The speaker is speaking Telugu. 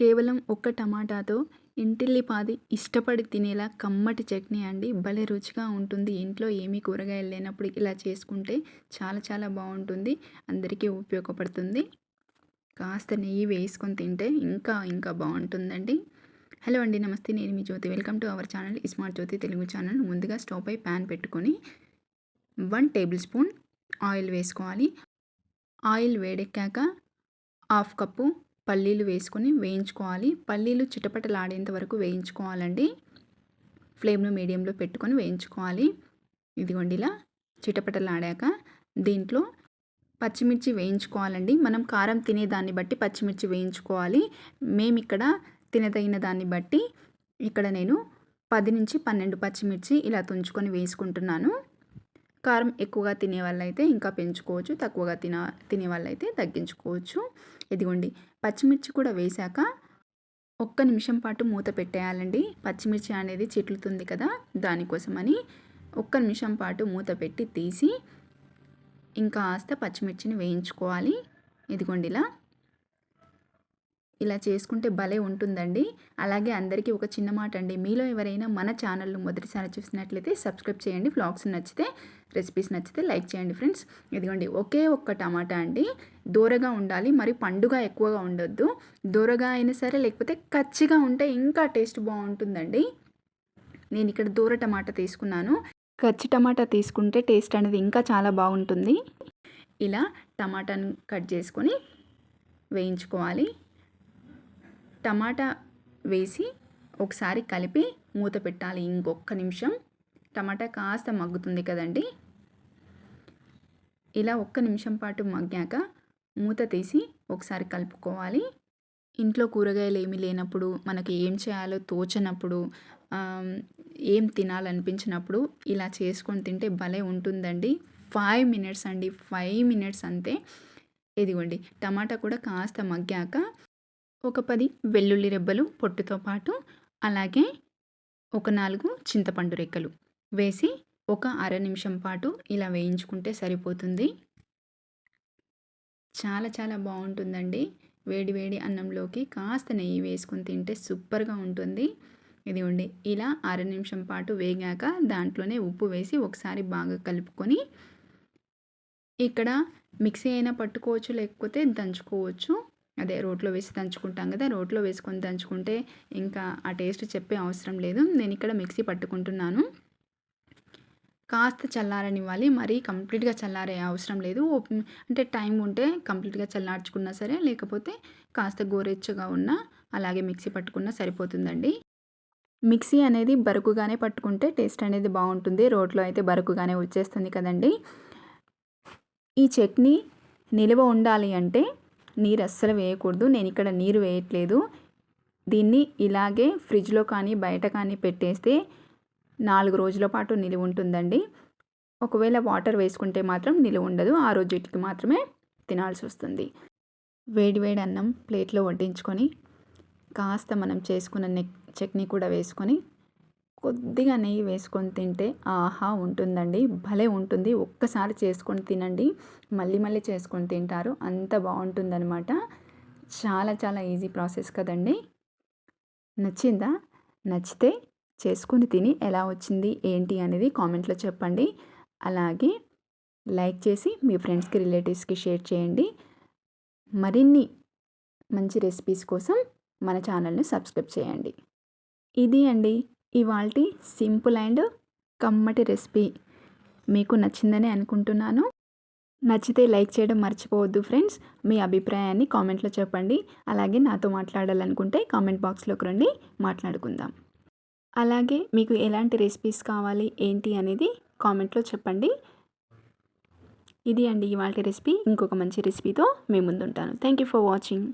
కేవలం ఒక్క టమాటాతో ఇంటిల్లిపాది ఇష్టపడి తినేలా కమ్మటి చట్నీ అండి. భలే రుచిగా ఉంటుంది. ఇంట్లో ఏమీ కూరగాయలు లేనప్పుడు ఇలా చేసుకుంటే చాలా చాలా బాగుంటుంది. అందరికీ ఉపయోగపడుతుంది. కాస్త నెయ్యి వేసుకొని తింటే ఇంకా ఇంకా బాగుంటుందండి. హలో అండి నమస్తే. నేను మీ Jyothi. Welcome to our channel smart Jyothi Telugu channel. ముందుగా స్టవ్ పై ప్యాన్ పెట్టుకొని వన్ టేబుల్ స్పూన్ ఆయిల్ వేసుకోవాలి. ఆయిల్ వేడెక్కాక హాఫ్ కప్పు పల్లీలు వేసుకొని వేయించుకోవాలి. పల్లీలు చిటపటలాడేంత వరకు వేయించుకోవాలండి. ఫ్లేమ్ను మీడియంలో పెట్టుకొని వేయించుకోవాలి. ఇదిగోండి ఇలా చిటపటలాడాక దీంట్లో పచ్చిమిర్చి వేయించుకోవాలండి. మనం కారం తినేదాన్ని బట్టి పచ్చిమిర్చి వేయించుకోవాలి. మేము ఇక్కడ తినదగిన దాన్ని బట్టి ఇక్కడ నేను పది నుంచి పన్నెండు పచ్చిమిర్చి ఇలా తుంచుకొని వేసుకుంటున్నాను. కారం ఎక్కువగా తినే వాళ్ళైతే ఇంకా పెంచుకోవచ్చు. తక్కువగా తిన తినే వాళ్ళైతే తగ్గించుకోవచ్చు. ఇదిగోండి పచ్చిమిర్చి కూడా వేశాక ఒక్క నిమిషం పాటు మూత పెట్టేయాలండి. పచ్చిమిర్చి అనేది చిట్లుతుంది కదా దానికోసమని ఒక్క నిమిషం పాటు మూత పెట్టి తీసి ఇంకా ఆస్త పచ్చిమిర్చిని వేయించుకోవాలి. ఇదిగోండి ఇలా ఇలా చేసుకుంటే భలే ఉంటుందండి. అలాగే అందరికీ ఒక చిన్న మాట అండి మీలో ఎవరైనా మన ఛానల్ను మొదటిసారి చూసినట్లయితే సబ్స్క్రైబ్ చేయండి. ఫ్లాగ్స్ నచ్చితే రెసిపీస్ నచ్చితే లైక్ చేయండి ఫ్రెండ్స్. ఇదిగోండి ఒకే ఒక్క టమాటా అండి. దూరగా ఉండాలి మరి పండుగ ఎక్కువగా ఉండొద్దు. దూరగా అయినా సరే లేకపోతే కచ్చిగా ఉంటే ఇంకా టేస్ట్ బాగుంటుందండి. నేను ఇక్కడ దూర టమాటా తీసుకున్నాను. కచ్చి టమాటా తీసుకుంటే టేస్ట్ అనేది ఇంకా చాలా బాగుంటుంది. ఇలా టమాటాను కట్ చేసుకొని వేయించుకోవాలి. టమాటా వేసి ఒకసారి కలిపి మూత పెట్టాలి ఇంకొక నిమిషం. టమాటా కాస్త మగ్గుతుంది కదండి. ఇలా ఒక్క నిమిషం పాటు మగ్గాక మూత తీసి ఒకసారి కలుపుకోవాలి. ఇంట్లో కూరగాయలు ఏమీ లేనప్పుడు మనకి ఏం చేయాలో తోచనప్పుడు ఏం తినాలనిపించినప్పుడు ఇలా చేసుకొని తింటే భలే ఉంటుందండి. ఫైవ్ మినిట్స్ అండి ఫైవ్ మినిట్స్ అంతే. ఇదిగోండి టమాటా కూడా కాస్త మగ్గాక ఒక పది వెల్లుల్లి రెబ్బలు పొట్టుతో పాటు అలాగే ఒక నాలుగు చింతపండు రెక్కలు వేసి ఒక అర నిమిషం పాటు ఇలా వేయించుకుంటే సరిపోతుంది. చాలా చాలా బాగుంటుందండి. వేడి వేడి అన్నంలోకి కాస్త నెయ్యి వేసుకొని తింటే సూపర్గా ఉంటుంది. ఇది ఉండి ఇలా అర నిమిషం పాటు వేగాక దాంట్లోనే ఉప్పు వేసి ఒకసారి బాగా కలుపుకొని ఇక్కడ మిక్సీ అయినా పట్టుకోవచ్చు లేకపోతే దంచుకోవచ్చు. అదే రోట్లో వేసి దంచుకుంటాం కదా రోట్లో వేసుకొని దంచుకుంటే ఇంకా ఆ టేస్ట్ చెప్పే అవసరం లేదు. నేను ఇక్కడ మిక్సీ పట్టుకుంటున్నాను. కాస్త చల్లారనివ్వాలి. మరీ కంప్లీట్గా చల్లారే అవసరం లేదు. అంటే టైం ఉంటే కంప్లీట్గా చల్లార్చుకున్నా సరే లేకపోతే కాస్త గోరెచ్చగా ఉన్నా అలాగే మిక్సీ పట్టుకున్నా సరిపోతుందండి. మిక్సీ అనేది బరుకుగానే పట్టుకుంటే టేస్ట్ అనేది బాగుంటుంది. రోట్లో అయితే బరుకుగానే వచ్చేస్తుంది కదండి. ఈ చట్నీ నిల్వ ఉండాలి అంటే నీరు అస్సలు వేయకూడదు. నేను ఇక్కడ నీరు వేయట్లేదు. దీన్ని ఇలాగే ఫ్రిడ్జ్లో కానీ బయట కానీ పెట్టేస్తే నాలుగు రోజుల పాటు నిలువ ఉంటుందండి. ఒకవేళ వాటర్ వేసుకుంటే మాత్రం నిలువ ఉండదు. ఆ రోజుటికి మాత్రమే తినాల్సి వస్తుంది. వేడి వేడి అన్నం ప్లేట్లో వడ్డించుకొని కాస్త మనం చేసుకున్న నెక్ చట్నీ కూడా వేసుకొని కొద్దిగా నెయ్యి వేసుకొని తింటే ఆహా ఉంటుందండి. భలే ఉంటుంది. ఒక్కసారి చేసుకొని తినండి. మళ్ళీ మళ్ళీ చేసుకొని తింటారు. అంత బాగుంటుందన్నమాట. చాలా చాలా ఈజీ ప్రాసెస్ కదండి. నచ్చిందా? నచ్చితే చేసుకొని తిని ఎలా వచ్చింది ఏంటి అనేది కామెంట్లో చెప్పండి. అలాగే లైక్ చేసి మీ ఫ్రెండ్స్కి రిలేటివ్స్కి షేర్ చేయండి. మరిన్ని మంచి రెసిపీస్ కోసం మన ఛానల్ని సబ్స్క్రైబ్ చేయండి. ఇది అండి. ఇవాల్టి సింపుల్ అండ్ కమ్మటి రెసిపీ మీకు నచ్చిందని అనుకుంటున్నాను. నచ్చితే లైక్ చేయడం మర్చిపోవద్దు ఫ్రెండ్స్. మీ అభిప్రాయాన్ని కామెంట్లో చెప్పండి. అలాగే నాతో మాట్లాడాలనుకుంటే కామెంట్ బాక్స్లోకి రండి మాట్లాడుకుందాం. అలాగే మీకు ఎలాంటి రెసిపీస్ కావాలి ఏంటి అనేది కామెంట్లో చెప్పండి. ఇది అండి ఇవాళ రెసిపీ. ఇంకొక మంచి రెసిపీతో మేము ముందుంటాను. Thank you for watching.